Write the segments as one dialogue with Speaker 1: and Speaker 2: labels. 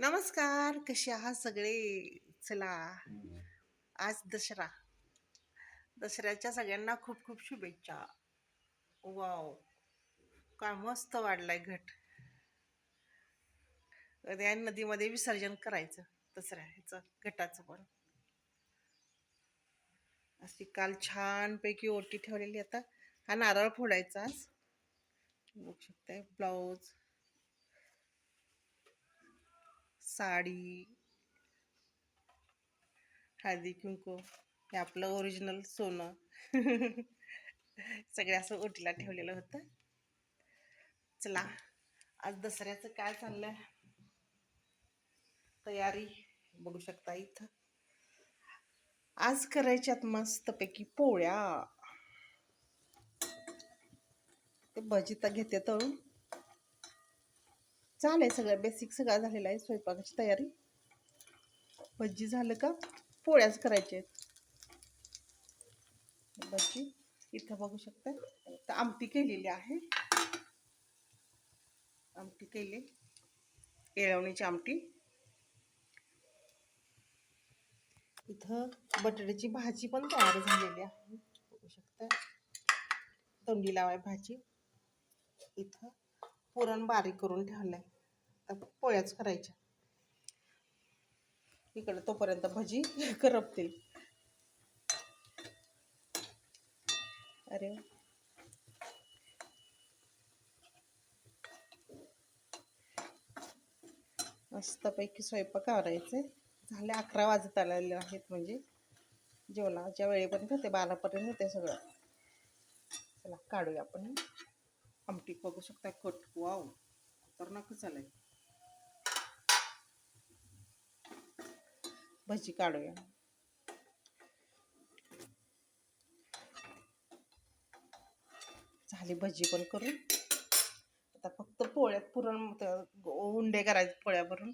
Speaker 1: नमस्कार कसे आहात सगळे? चला आज दसरा. दसऱ्याच्या सगळ्यांना खूप खूप शुभेच्छा. वाव काय मस्त वाढलाय घट. या नदीमध्ये विसर्जन करायचं दसऱ्या ह्याचं घटाचं पण. अशी काल छानपैकी ओटी ठेवलेली आता. हा नारळ फोडायचा आज. बघू शकताय ब्लाऊज. साडी हळदी कुंकू हे आपलं ओरिजिनल सोनं. सगळे असं ओटीला ठेवलेलं होतं. चला आज दसऱ्याचं काय चाललंय? तयारी बघू शकता इथं. आज करायच्यात मस्तपैकी पोळ्या. ते भजी तर घेते तळून. झालंय सगळं. बेसिक सगळा झालेला आहे स्वयंपाकाची तयारी. भजी झालं का? पोळ्याच करायच्या आहेत. भजी इथं बघू शकता. तर आमटी केलेली आहे. आमटी केली. येळवणीची आमटी. इथं बटाट्याची भाजी पण तयार झालेली आहे. बघू शकता. तोंडी लावाय भाजी. इथं पुरण बारीक करून ठेवलं आहे आता पोळ्याच करायच्या. इकडे तोपर्यंत भजी करपतील. अरे मस्तपैकी स्वयंपाक करायचे झाले अकरा वाजत आलेले आहेत म्हणजे. जेवणाच्या वेळेपर्यंत होते बारापर्यंत होते सगळं. चला काढूया आपण. आमटी बघू शकता कट. वाव खतरनाकच आलंय भजी काढूया. झाली भजी पण करून. आता फक्त पोळ्यात पुरण उंडे करायचे पोळ्या भरून.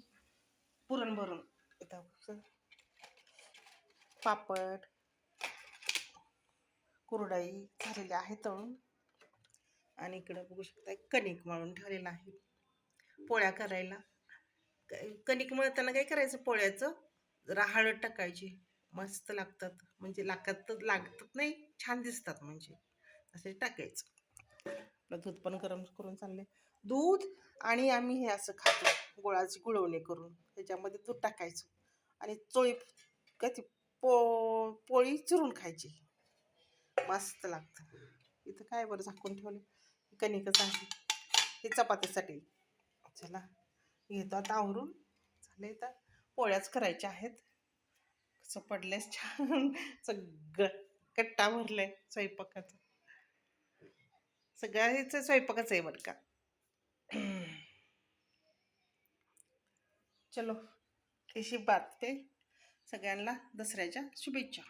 Speaker 1: पुरण भरून. पापड कुरडाई झालेली आहे तळून. आणि इकडं बघू शकता कणिक मळून ठेवलेलं आहे. पोळ्या करायला. कणिक मळताना काय करायचं पोळ्याचं? जरा हळद टाकायची. मस्त लागतात. म्हणजे लागतात लागतात नाही छान दिसतात म्हणजे. असे टाकायचं. आपलं दूध पण गरम करून चालले दूध आणि आम्ही हे असं खातो. गुळाची गुळवणी करून. त्याच्यामध्ये दूध टाकायचं. आणि चोळी काय ती पो पोळी चिरून खायची. मस्त लागतं. इथं काय बरं झाकून ठेवलं कणिकच आहे? हे चपातीसाठी. चला घेतो आता आवरून. झाले तर पोळ्याच करायच्या आहेत. कसं पडलंय छान. सगळं कट्टा भरलाय स्वयंपाकाचा. सगळ्या ह्याचं स्वयंपाकाचं आहे बरं का. चलो कशी बात ते सगळ्यांना दसऱ्याच्या शुभेच्छा.